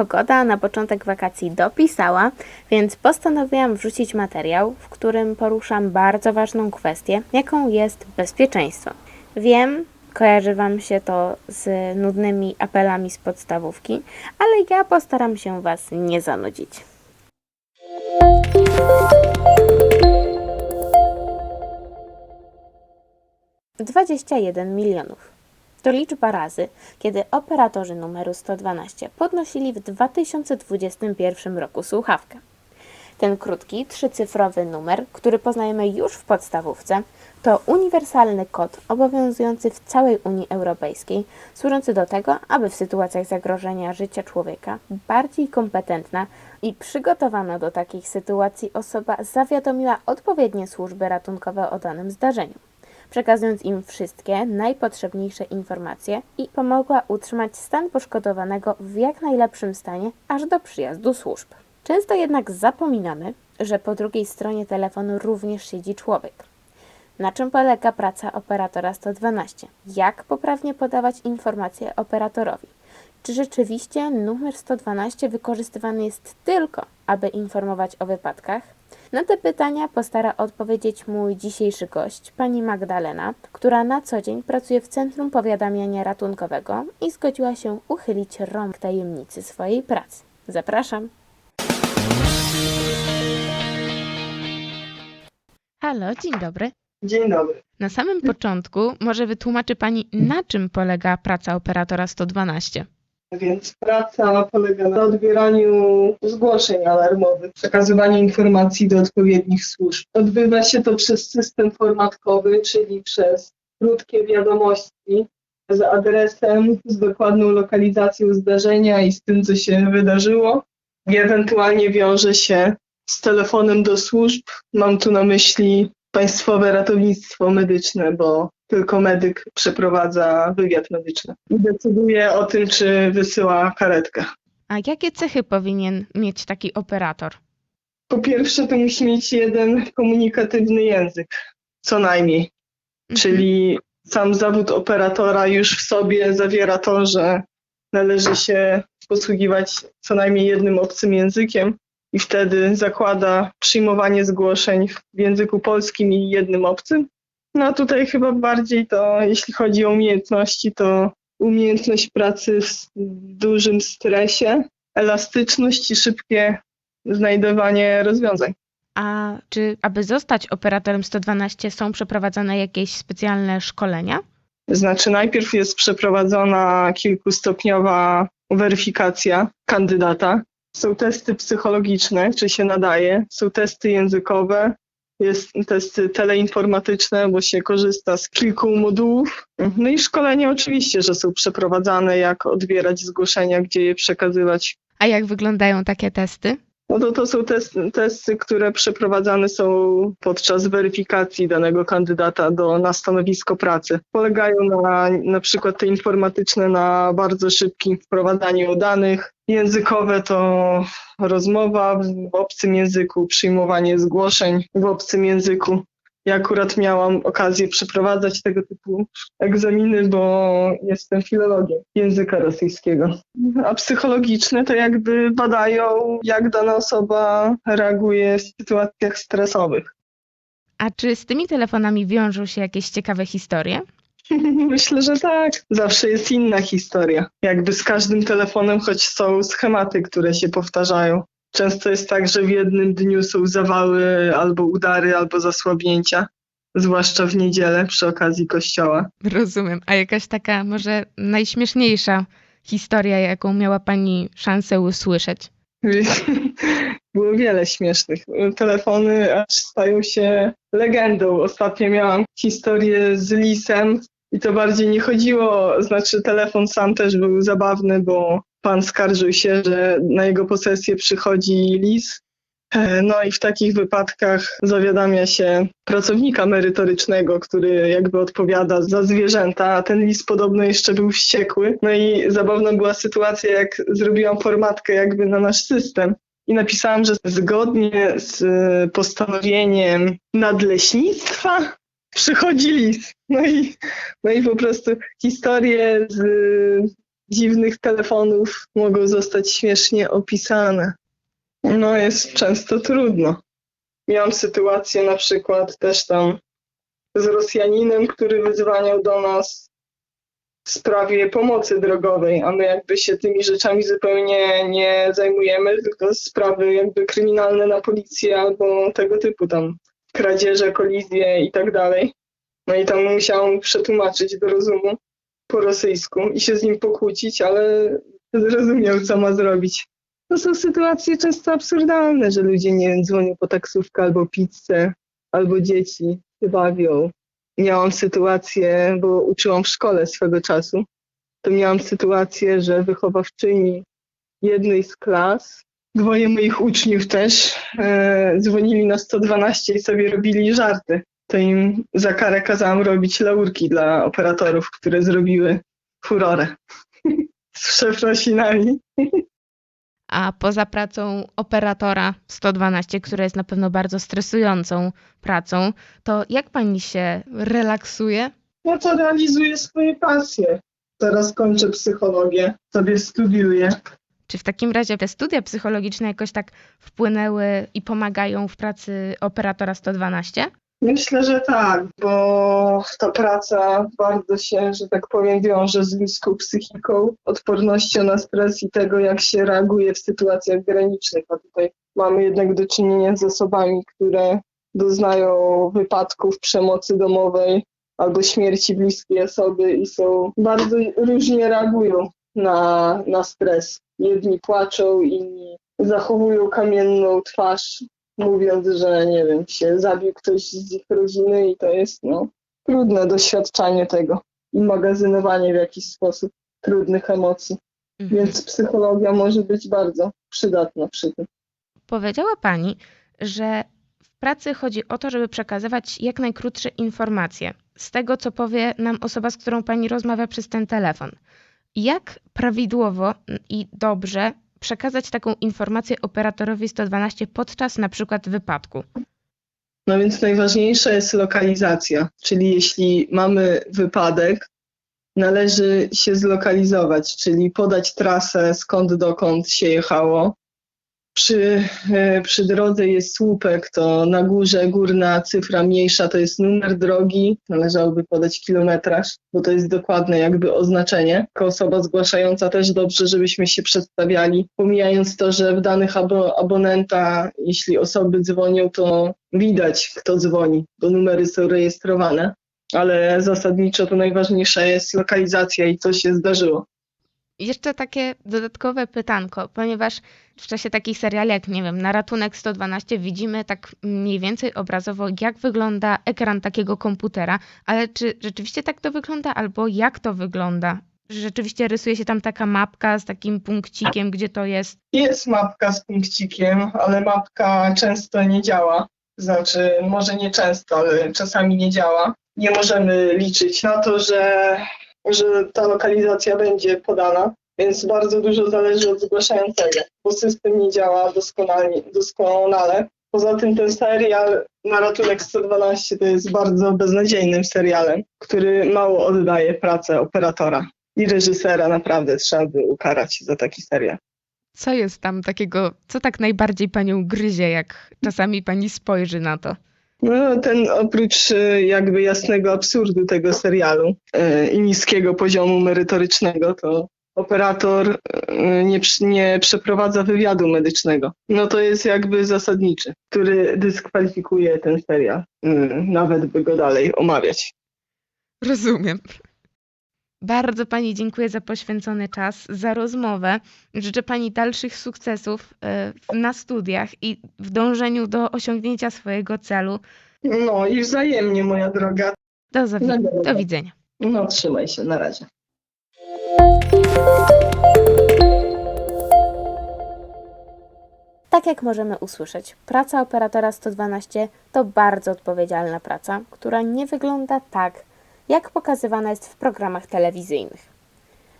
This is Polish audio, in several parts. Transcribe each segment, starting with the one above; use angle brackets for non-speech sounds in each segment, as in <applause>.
Pogoda na początek wakacji dopisała, więc postanowiłam wrzucić materiał, w którym poruszam bardzo ważną kwestię, jaką jest bezpieczeństwo. Wiem, kojarzy Wam się to z nudnymi apelami z podstawówki, ale ja postaram się Was nie zanudzić. Dwadzieścia jeden milionów. To liczba razy, kiedy operatorzy numeru 112 podnosili w 2021 roku słuchawkę. Ten krótki, trzycyfrowy numer, który poznajemy już w podstawówce, to uniwersalny kod obowiązujący w całej Unii Europejskiej, służący do tego, aby w sytuacjach zagrożenia życia człowieka bardziej kompetentna i przygotowana do takich sytuacji osoba zawiadomiła odpowiednie służby ratunkowe o danym zdarzeniu przekazując im wszystkie najpotrzebniejsze informacje i pomogła utrzymać stan poszkodowanego w jak najlepszym stanie aż do przyjazdu służb. Często jednak zapominamy, że po drugiej stronie telefonu również siedzi człowiek. Na czym polega praca operatora 112? Jak poprawnie podawać informacje operatorowi? Czy rzeczywiście numer 112 wykorzystywany jest tylko, aby informować o wypadkach? Na te pytania postara odpowiedzieć mój dzisiejszy gość, pani Magdalena, która na co dzień pracuje w Centrum Powiadamiania Ratunkowego i zgodziła się uchylić rąk tajemnicy swojej pracy. Zapraszam. Halo, dzień dobry. Dzień dobry. Na samym początku może wytłumaczy Pani, na czym polega praca operatora 112? Więc praca polega na odbieraniu zgłoszeń alarmowych, przekazywaniu informacji do odpowiednich służb. Odbywa się to przez system formatkowy, czyli przez krótkie wiadomości z adresem, z dokładną lokalizacją zdarzenia i z tym, co się wydarzyło. I ewentualnie wiąże się z telefonem do służb. Mam tu na myśli Państwowe Ratownictwo Medyczne, bo tylko medyk przeprowadza wywiad medyczny i decyduje o tym, czy wysyła karetkę. A jakie cechy powinien mieć taki operator? Po pierwsze, to musi mieć jeden komunikatywny język, co najmniej. Czyli sam zawód operatora już w sobie zawiera to, że należy się posługiwać co najmniej jednym obcym językiem i wtedy zakłada przyjmowanie zgłoszeń w języku polskim i jednym obcym. No tutaj chyba bardziej to, jeśli chodzi o umiejętności, to umiejętność pracy w dużym stresie, elastyczność i szybkie znajdowanie rozwiązań. A czy aby zostać operatorem 112 są przeprowadzane jakieś specjalne szkolenia? Znaczy, najpierw jest przeprowadzona kilkustopniowa weryfikacja kandydata. Są testy psychologiczne, czy się nadaje, są testy językowe, jest testy teleinformatyczne, bo się korzysta z kilku modułów. No i szkolenia oczywiście, że są przeprowadzane, jak odbierać zgłoszenia, gdzie je przekazywać. A jak wyglądają takie testy? No to, to są testy, które przeprowadzane są podczas weryfikacji danego kandydata do, na stanowisko pracy. Polegają na, na przykład te informatyczne na bardzo szybkim wprowadzaniu danych. Językowe to rozmowa w obcym języku, przyjmowanie zgłoszeń w obcym języku. Ja akurat miałam okazję przeprowadzać tego typu egzaminy, bo jestem filologiem języka rosyjskiego. A psychologiczne to jakby badają, jak dana osoba reaguje w sytuacjach stresowych. A czy z tymi telefonami wiążą się jakieś ciekawe historie? <laughs> Myślę, że tak. Zawsze jest inna historia. Jakby z każdym telefonem, choć są schematy, które się powtarzają. Często jest tak, że w jednym dniu są zawały albo udary, albo zasłabnięcia, zwłaszcza w niedzielę przy okazji kościoła. Rozumiem. A jakaś taka może najśmieszniejsza historia, jaką miała Pani szansę usłyszeć? <laughs> Było wiele śmiesznych. Telefony aż stają się legendą. Ostatnio miałam historię z lisem i to bardziej nie chodziło, znaczy telefon sam też był zabawny, bo pan skarżył się, że na jego posesję przychodzi lis. E, No i w takich wypadkach zawiadamia się pracownika merytorycznego, który jakby odpowiada za zwierzęta, a ten lis podobno jeszcze był wściekły. No i zabawna była sytuacja, jak zrobiłam formatkę jakby na nasz system i napisałam, że zgodnie z e, postanowieniem nadleśnictwa przychodzi lis. No i, no i po prostu historie z dziwnych telefonów mogą zostać śmiesznie opisane. No, jest często trudno. Miałam sytuację na przykład też tam z Rosjaninem, który wyzwaniał do nas w sprawie pomocy drogowej, a my jakby się tymi rzeczami zupełnie nie zajmujemy, tylko sprawy jakby kryminalne na policję albo tego typu tam kradzieże, kolizje i tak dalej. No i tam musiałam mu przetłumaczyć do rozumu po rosyjsku i się z nim pokłócić, ale zrozumiał, co ma zrobić. To są sytuacje często absurdalne, że ludzie, nie dzwonią po taksówkę albo pizzę, albo dzieci się bawią. Miałam sytuację, bo uczyłam w szkole swego czasu, to miałam sytuację, że wychowawczyni jednej z klas, dwoje moich uczniów też, e, dzwonili na 112 i sobie robili żarty. To im za karę kazałam robić laurki dla operatorów, które zrobiły furorę <laughs> z przeprosinami. A poza pracą operatora 112, która jest na pewno bardzo stresującą pracą, to jak pani się relaksuje? Ja to realizuję swoje pasje. Teraz kończę psychologię, sobie studiuję. Czy w takim razie te studia psychologiczne jakoś tak wpłynęły i pomagają w pracy operatora 112? Myślę, że tak, bo ta praca bardzo się, że tak powiem, wiąże z ludzką psychiką, odpornością na stres i tego, jak się reaguje w sytuacjach granicznych. A tutaj mamy jednak do czynienia z osobami, które doznają wypadków przemocy domowej albo śmierci bliskiej osoby i są bardzo różnie reagują na, na stres. Jedni płaczą, inni zachowują kamienną twarz, mówiąc, że nie wiem, się zabił ktoś z ich rodziny i to jest no, trudne doświadczanie tego i magazynowanie w jakiś sposób trudnych emocji. Mhm. Więc psychologia może być bardzo przydatna przy tym. Powiedziała pani, że w pracy chodzi o to, żeby przekazywać jak najkrótsze informacje z tego, co powie nam osoba, z którą pani rozmawia przez ten telefon. Jak prawidłowo i dobrze przekazać taką informację operatorowi 112 podczas na przykład wypadku? No więc najważniejsza jest lokalizacja, czyli jeśli mamy wypadek, należy się zlokalizować, czyli podać trasę skąd dokąd się jechało. Przy, e, przy drodze jest słupek, to na górze górna cyfra mniejsza to jest numer drogi, należałoby podać kilometraż, bo to jest dokładne jakby oznaczenie. Jako osoba zgłaszająca też dobrze, żebyśmy się przedstawiali, pomijając to, że w danych abo abonenta, jeśli osoby dzwonią, to widać kto dzwoni, bo numery są rejestrowane, ale zasadniczo to najważniejsza jest lokalizacja i co się zdarzyło. Jeszcze takie dodatkowe pytanko, ponieważ w czasie takich seriali jak, nie wiem, na ratunek 112 widzimy tak mniej więcej obrazowo, jak wygląda ekran takiego komputera, ale czy rzeczywiście tak to wygląda, albo jak to wygląda? Rzeczywiście rysuje się tam taka mapka z takim punkcikiem, gdzie to jest. Jest mapka z punkcikiem, ale mapka często nie działa. Znaczy, może nie często, ale czasami nie działa. Nie możemy liczyć na to, że, że ta lokalizacja będzie podana, więc bardzo dużo zależy od zgłaszającego, bo system nie działa doskonale. doskonale. Poza tym ten serial na ratunek 112 to jest bardzo beznadziejnym serialem, który mało oddaje pracę operatora i reżysera. Naprawdę trzeba by ukarać za taki serial. Co jest tam takiego, co tak najbardziej panią gryzie, jak czasami pani spojrzy na to? No, ten oprócz e, jakby jasnego absurdu tego serialu e, i niskiego poziomu merytorycznego, to operator e, nie, nie przeprowadza wywiadu medycznego. No to jest jakby zasadniczy, który dyskwalifikuje ten serial, e, nawet by go dalej omawiać. Rozumiem. Bardzo Pani dziękuję za poświęcony czas, za rozmowę. Życzę Pani dalszych sukcesów e, na studiach i w dążeniu do osiągnięcia swojego celu. No i wzajemnie, moja droga. Do, zawi- do widzenia. No trzymaj się, na razie. Tak jak możemy usłyszeć, praca operatora 112 to bardzo odpowiedzialna praca, która nie wygląda tak, jak pokazywana jest w programach telewizyjnych.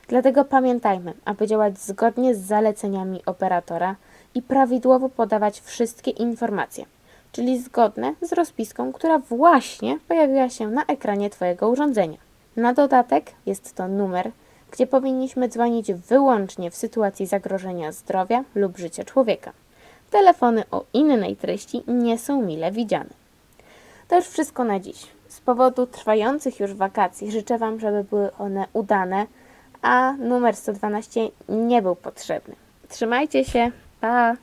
Dlatego pamiętajmy, aby działać zgodnie z zaleceniami operatora i prawidłowo podawać wszystkie informacje, czyli zgodne z rozpiską, która właśnie pojawiła się na ekranie Twojego urządzenia. Na dodatek jest to numer, gdzie powinniśmy dzwonić wyłącznie w sytuacji zagrożenia zdrowia lub życia człowieka. Telefony o innej treści nie są mile widziane. To już wszystko na dziś. Z powodu trwających już wakacji życzę Wam, żeby były one udane, a numer 112 nie był potrzebny. Trzymajcie się, pa!